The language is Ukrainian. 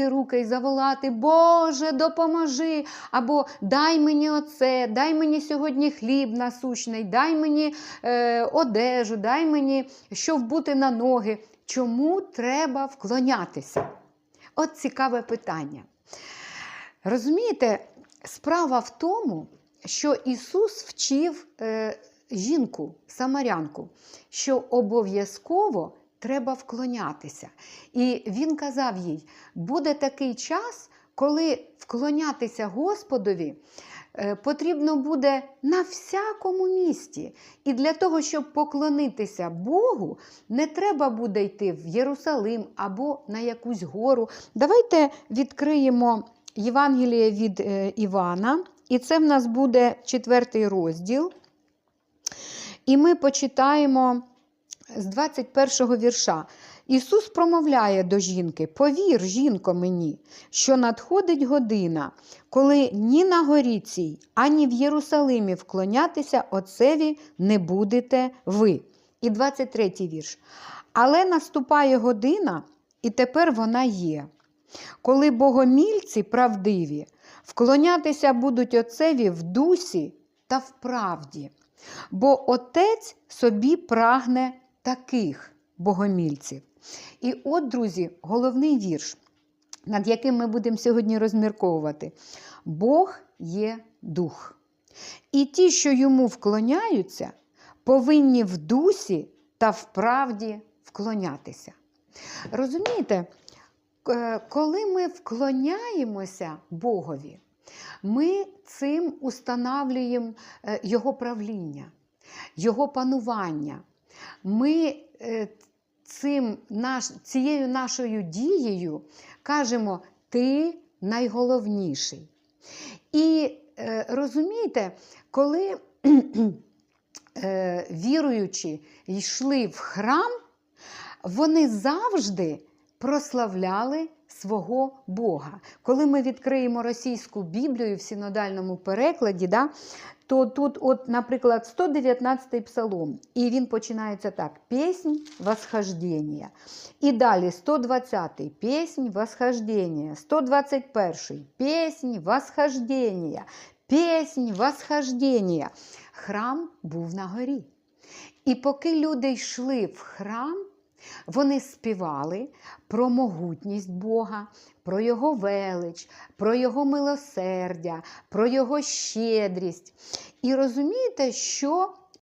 руки і заволати, Боже, допоможи, або дай мені оце, дай мені сьогодні хліб насущний, дай мені е, одежу, дай мені що вбути на ноги. Чому треба вклонятися? От цікаве питання. Розумієте, справа в тому, що Ісус вчив е, жінку, самарянку, що обов'язково треба вклонятися. І Він казав їй: буде такий час, коли вклонятися Господові е, потрібно буде на всякому місті. І для того, щоб поклонитися Богу, не треба буде йти в Єрусалим або на якусь гору. Давайте відкриємо Євангеліє від е, Івана, і це в нас буде четвертий розділ. І ми почитаємо з 21 вірша. Ісус промовляє до жінки: Повір, жінко, мені, що надходить година, коли ні на горі цій, ані в Єрусалимі вклонятися Отцеві не будете ви. І 23 вірш. Але наступає година, і тепер вона є. Коли богомільці правдиві, вклонятися будуть Отцеві в дусі та в правді. Бо Отець собі прагне таких богомільців. І от, друзі, головний вірш, над яким ми будемо сьогодні розмірковувати. Бог є дух. І ті, що йому вклоняються, повинні в дусі та в правді вклонятися. Розумієте, коли ми вклоняємося Богові, ми цим устанавлюємо е, Його правління, Його панування. Ми е, цим, цією нашою дією кажемо, ти найголовніший. І е, розумієте, коли е, віруючі йшли в храм, вони завжди прославляли свого Бога. Коли ми відкриємо російську Біблію в синодальному перекладі, да, то тут, от, наприклад, 119 псалом, і він починається так: Піснь восхождення. І далі 120-й піснь восхождення, 121-й піснь восхождення, піснь восхождення. Храм був на горі. І поки люди йшли в храм, вони співали про могутність Бога, про Його велич, про Його милосердя, про Його щедрість. І розумієте, що